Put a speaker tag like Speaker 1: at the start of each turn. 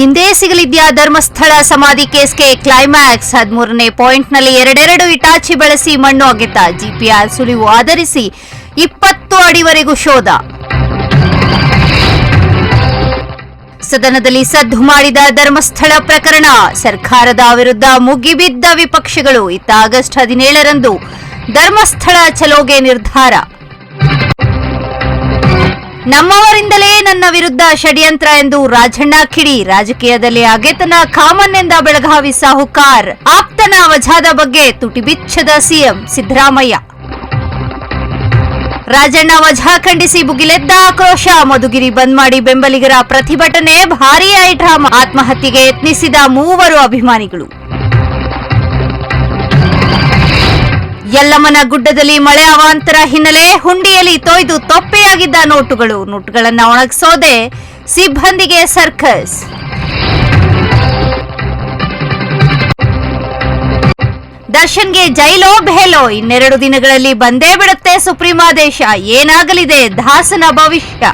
Speaker 1: ಹಿಂದೆ ಸಿಗಲಿದ್ಯಾ ಧರ್ಮಸ್ಥಳ ಸಮಾಧಿ ಕೇಸ್ಗೆ ಕ್ಲೈಮ್ಯಾಕ್ಸ್ ಹದಿಮೂರನೇ ಪಾಯಿಂಟ್ನಲ್ಲಿ ಎರಡೆರಡು ಇಟಾಚಿ ಬಳಸಿ ಮಣ್ಣು ಅಗೆತ. ಜಿಪಿಆರ್ ಸುಳಿವು ಆಧರಿಸಿ ಇಪ್ಪತ್ತು ಅಡಿವರೆಗೂ ಶೋಧ. ಸದನದಲ್ಲಿ ಸದ್ದು ಮಾಡಿದ ಧರ್ಮಸ್ಥಳ ಪ್ರಕರಣ. ಸರ್ಕಾರದ ವಿರುದ್ಧ ಮುಗಿಬಿದ್ದ ವಿಪಕ್ಷಗಳು. ಇತ್ತ ಆಗಸ್ಟ್ ಹದಿನೇಳರಂದು ಧರ್ಮಸ್ಥಳ ಚಲೋಗೆ ನಿರ್ಧಾರ. ನಮ್ಮವರಿಂದಲೇ ನನ್ನ ವಿರುದ್ಧ ಷಡ್ಯಂತ್ರ ಎಂದು ರಾಜಣ್ಣ ಕಿಡಿ ರಾಜಕೀಯದಲ್ಲಿ ಅಗೆತನ ಕಾಮನ್ ಎಂದ ಬೆಳಗಾವಿ ಸಾಹುಕಾರ್ ಆಪ್ತನ ವಜಾದ ಬಗ್ಗೆ ತುಟಿಬಿಚ್ಚದ ಸಿಎಂ ಸಿದ್ದರಾಮಯ್ಯ. ರಾಜಣ್ಣ ವಜಾ ಖಂಡಿಸಿ ಭುಗಿಲೆದ್ದ ಆಕ್ರೋಶ, ಮಧುಗಿರಿ ಬಂದ್ ಮಾಡಿ ಬೆಂಬಲಿಗರ ಪ್ರತಿಭಟನೆ, ಭಾರೀ ಐಡ್ರಾಮಾ ಆತ್ಮಹತ್ಯೆಗೆ ಯತ್ನಿಸಿದ ಮೂವರು ಅಭಿಮಾನಿಗಳು. ಯಲ್ಲಮ್ಮನ ಗುಡ್ಡದಲ್ಲಿ ಮಳೆ ಅವಾಂತರ ಹಿನ್ನೆಲೆ ಹುಂಡಿಯಲ್ಲಿ ತೊಯ್ದು ತೊಪ್ಪೆಯಾಗಿದ್ದ ನೋಟುಗಳು. ನೋಟುಗಳನ್ನ ಒಣಗಿಸೋದೆ ಸಿಬ್ಬಂದಿಗೆ ಸರ್ಕಸ್. ದರ್ಶನ್ಗೆ ಜೈಲೋ ಬೇಲೋ ಇನ್ನೆರಡು ದಿನಗಳಲ್ಲಿ ಬಂದೇ ಬಿಡುತ್ತೆ ಸುಪ್ರೀಂ ಆದೇಶ ಏನಾಗಲಿದೆ ದಾಸನ ಭವಿಷ್ಯ?